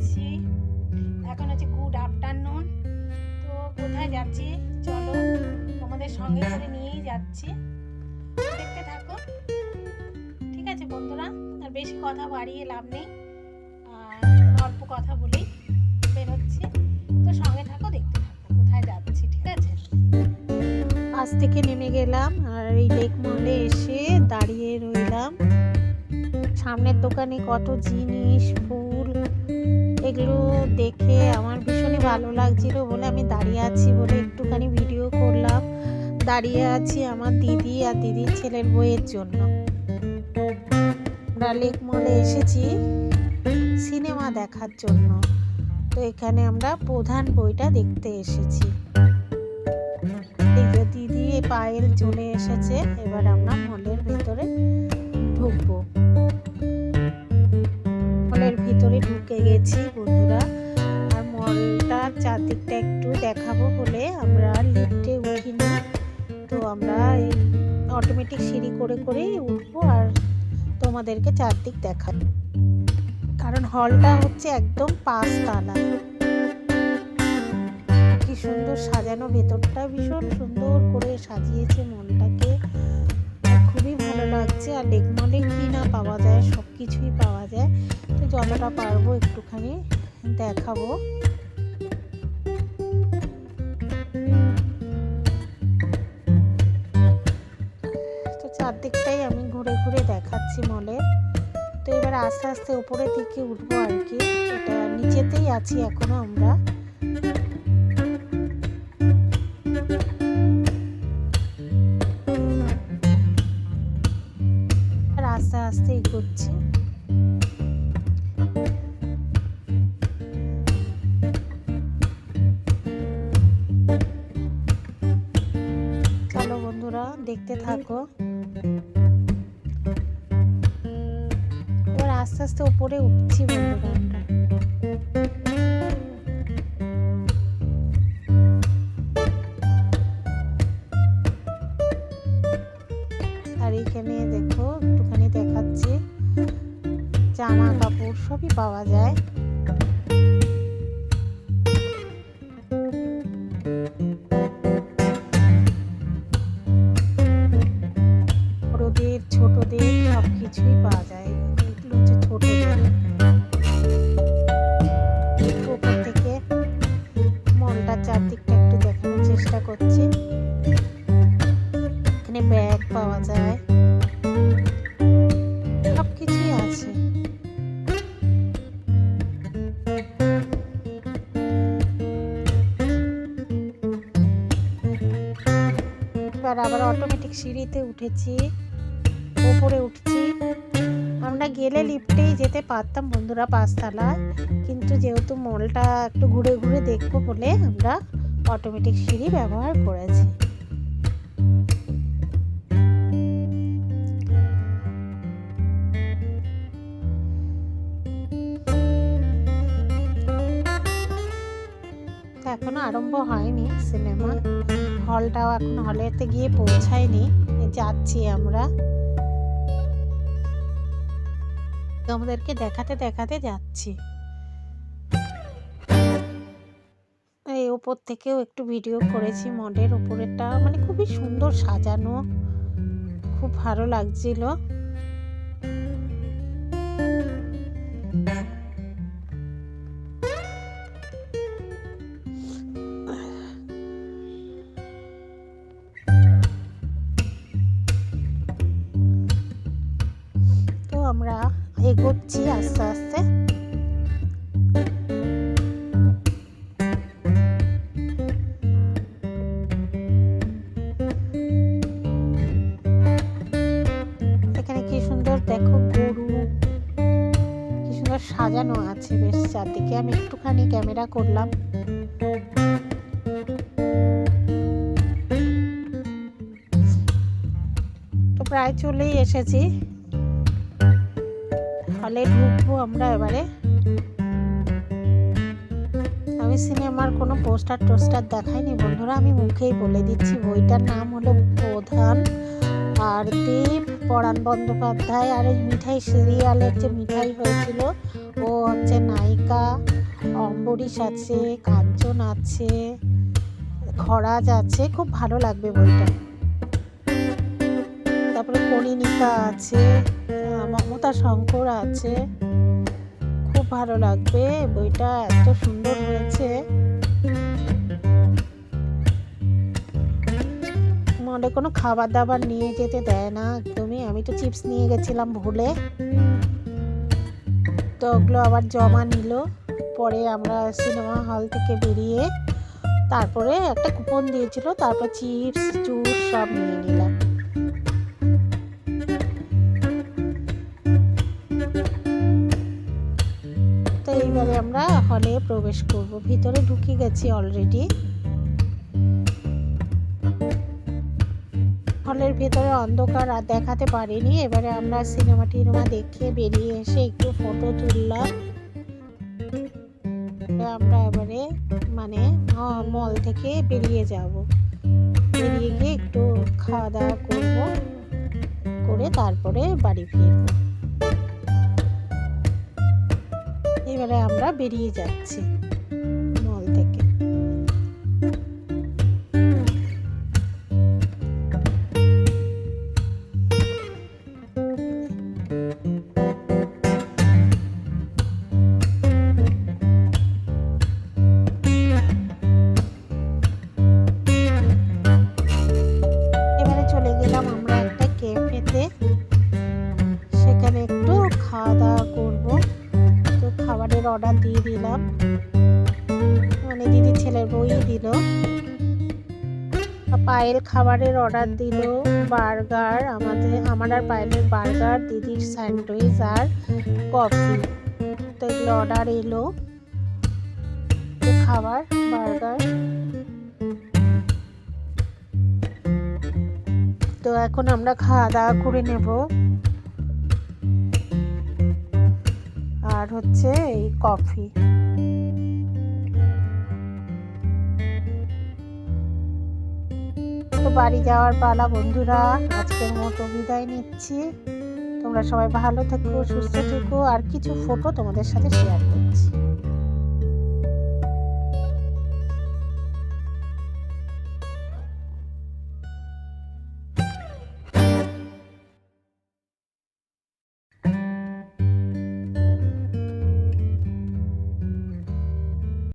আছি এখন হচ্ছে গুড আফটারনুন তো কোথায় যাচ্ছি? চলো তোমাদের সঙ্গে করে নিয়েই যাচ্ছি। দেখতে থাকো। ঠিক আছে বন্ধুরা, আর বেশি কথা বাড়িয়ে লাভ নেই। অল্প কথা বলেই বেরোচ্ছি। তো সঙ্গে থাকো, দেখতে থাকো, কোথায় যাচ্ছি, ঠিক আছে? আজ থেকে নেমে গেলাম, আর এই লেক মলে এসে দাঁড়িয়ে রইলাম। সামনের দোকানে কত জিনিস, ফুল এগুলো দেখে আমার ভীষণই ভালো লাগছিল বলে আমি দাঁড়িয়ে আছি বলে একটুখানি ভিডিও করলাম। দাঁড়িয়ে আছি আমার দিদি আর দিদির ছেলের বইয়ের জন্য। আমরা লেক মলে এসেছি সিনেমা দেখার জন্য। তো এখানে আমরা প্রধান বইটা দেখতে এসেছি। দিদি পায়েল চলে এসেছে, এবার আমরা মলের ভেতরে ঢুকবো। মলের ভিতরে ঢুকে গেছি। সিঁড়ি করে করেই উঠবো আর তোমাদেরকে চারদিক দেখাবো। কারণ হলটা হচ্ছে একদম পাঁচতলা। কি সুন্দর সাজানো ভেতরটা ভীষণ সুন্দর করে সাজিয়েছে মনটাকে। খুবই ভালো লাগছে আর লেক মলে কি না পাওয়া যায় সব কিছুই পাওয়া যায়। তো যতটা পারব একটুখানি দেখাবো। চারদিকটাই আমি ঘুরে ঘুরে দেখাচ্ছি মলে তো এবার আস্তে আস্তে উপরের দিকে উঠবো আর কি। এটা নিচেতেই আছি এখনও আমরা। আস্তে আস্তে এগোচ্ছি। আস্তে আস্তে উপরে উঠছি আর এখানে দেখো, একটুখানি দেখাচ্ছি। জামা কাপড় সবই পাওয়া যায়। ছোটদের সব কিছুই পাওয়া যায়। পাওয়া যায়। সব কিছুই আছে। এবার আবার অটোমেটিক সিঁড়িতে উঠেছি। ওপরে উঠছি। আমরা গেলে লিফটেই যেতে পারতাম বন্ধুরা পাঁচতলায়। কিন্তু যেহেতু মলটা একটু ঘুরে ঘুরে দেখব বলে আমরা অটোমেটিক সিঁড়ি ব্যবহার করেছি। তো এখনও আরম্ভ হয়নি সিনেমা। হলটাও এখন হলেতে গিয়ে পৌঁছায়নি। যাচ্ছি আমরা। আমাদেরকে দেখাতে দেখাতে যাচ্ছি। এই ওপর থেকেও একটু ভিডিও করেছি মডের ওপরেরটা। মানে খুবই সুন্দর সাজানো। খুব ভালো লাগছিল। আমরা এগোচ্ছি আস্তে আস্তে। এখানে কি সুন্দর দেখো গরু, কি সুন্দর সাজানো আছে বেশ, চারদিকে আমি একটুখানি ক্যামেরা করলাম। প্রায় চলেই এসেছি। হলে ঢুকবো আমরা এবারে। আমি সিনেমার কোনো পোস্টার টোস্টার দেখাইনি বন্ধুরা, আমি মুখেই বলে দিচ্ছি। বইটার নাম হলো প্রধান আর দেব পরাণ বন্দ্যোপাধ্যায় আর এই মিঠাই সিরিয়ালের যে মিঠাই হয়েছিল, ও হচ্ছে নায়িকা অম্বরীশ আছে কাঞ্চন আছে, খরাজ আছে, খুব ভালো লাগবে বইটা। তারপরে কণিনিকা আছে মমতা শঙ্কর আছে। খুব ভালো লাগবে, বইটা এত সুন্দর হয়েছে। মনে কোনো খাবার দাবার নিয়ে যেতে দেয় না একদমই। আমি তো চিপস নিয়ে গেছিলাম ভুলে। তো ওগুলো আবার জমা নিল। পরে আমরা সিনেমা হল থেকে বেরিয়ে তারপরে একটা কুপন দিয়েছিল, তারপর চিপস, জুস সব নিয়ে নিলাম। এইবারে আমরা হলে প্রবেশ করব। ভিতরে ঢুকে গেছি অলরেডি হলের ভেতরে অন্ধকার আর দেখাতে পারিনি। এবারে আমরা সিনেমা টিনেমা দেখে বেরিয়ে এসে একটু ফটো তুললাম। আমরা এবারে মানে মল থেকে বেরিয়ে যাব। বেরিয়ে গিয়ে একটু খাওয়া দাওয়া করব। করে তারপরে বাড়ি ফিরব। এবারে আমরা বেরিয়ে যাচ্ছি। দিল। পায়েল খাবারের অর্ডার দিল, বার্গার, আমাদের, আমার আর পায়েলের বার্গার, দিদির স্যান্ডউইচ আর কফি। তো এগুলো অর্ডার এলো। খাবার, বার্গার। তো এখন আমরা খাওয়া দাওয়া করে নেব। আর হচ্ছে এই কফি। বাড়ি যাওয়ার পালা, বন্ধুরা। আজকের মতো বিদায় নিচ্ছি। তোমরা সবাই ভালো থেকো, সুস্থ থেকো, আর কিছু ফটো তোমাদের সাথে শেয়ার